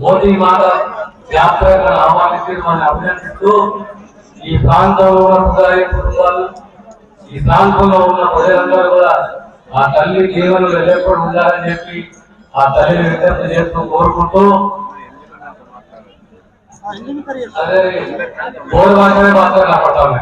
మోదీ మాట జాతర అభినందిస్తూ ఈ ప్రాంతంలో ఉన్న ముదాయి కుటుంబాలు ఈ ప్రాంతంలో ఉన్న ప్రజలందరూ కూడా ఆ తల్లి జీవనం వెళ్ళేప్పుడు ఉండాలని చెప్పి ఆ తల్లిని విజ్ఞప్తి చేస్తూ కోరుకుంటూ అదే బోర్ మాత్రమే మాత్రం కాపాడాలి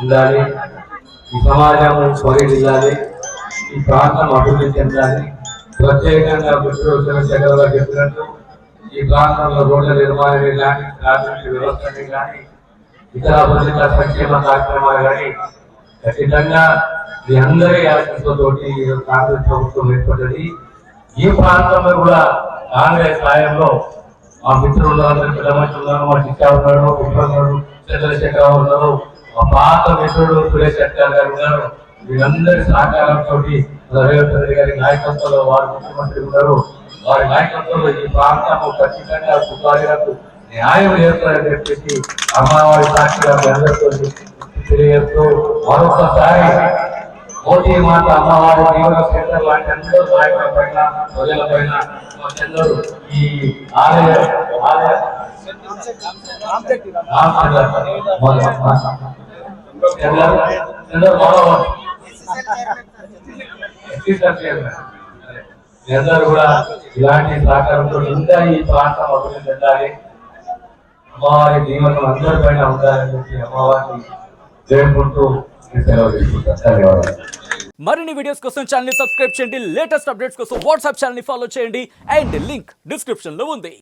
ఉండాలి. ఈ సమాజం స్వరించాలి ఈ ప్రాంతం అభివృద్ధి చెందాలి. ప్రత్యేకంగా పుట్టుకొచ్చిన చక్రవర్తి చెప్పినట్టు ఈ ప్రాంతంలో రోడ్ల నిర్మాణమే కానీ ట్రాఫిక్ వ్యవస్థని కానీ ఇతర అభివృద్ధి సంక్షేమ కార్యక్రమాలు కానీ ఖచ్చితంగా మీ అందరి ఆశీస్సులతోటి కాంగ్రెస్ ప్రభుత్వం ఏర్పడ్డది. ఈ ప్రాంతంలో కూడా కాంగ్రెస్ సాయంలో మా మిత్రులు ఉన్నారు పెద్ద ఉన్నారు మా చిట్టా ఉన్నాడు కుట్ర చంద్రశేఖర చంద్రశేఖరరావు ఉన్నారు మా పాత మిత్రుడు సురేష్ శెట్టర్ గారు ఉన్నారు. వీరందరి సహకారంతో రేవంత్ రెడ్డి గారి నాయకత్వంలో వారు ముఖ్యమంత్రి ఉన్నారు. వారి నాయకత్వంలో ఈ ప్రాంతం ఖచ్చితంగా సుఖాలకు న్యాయం చేస్తారని చెప్పేసి అమ్మవారి సాక్షిగా మీ అందరితో తెలియజేస్తూ మరొకసారి మోదీ మాత అమ్మవారి జీవన సెంటర్ లాంటి అందరూ నాయకుల పైన ప్రజల పైన ఎందరూ ఈ ఆలయ ఆలయ రామచంద్ర కూడా ఇలాంటి సహకారంతో ఇంకా ఈ ప్రాంతం అభివృద్ధి చెందాలి అమ్మవారి జీవనం అందరి పైన ఉండాలని చెప్పి అమ్మవారిని వేడుకుంటూ సెలవు తీసుకుంటాను. ధన్యవాదాలు. మరిన్ని వీడియోస్ కోసం ఛానల్ని సబ్స్క్రైబ్ చేయండి. లేటెస్ట్ అప్డేట్స్ కోసం వాట్సాప్ ఛానల్ని ఫాలో చేయండి. అండ్ లింక్ డిస్క్రిప్షన్లో ఉంది.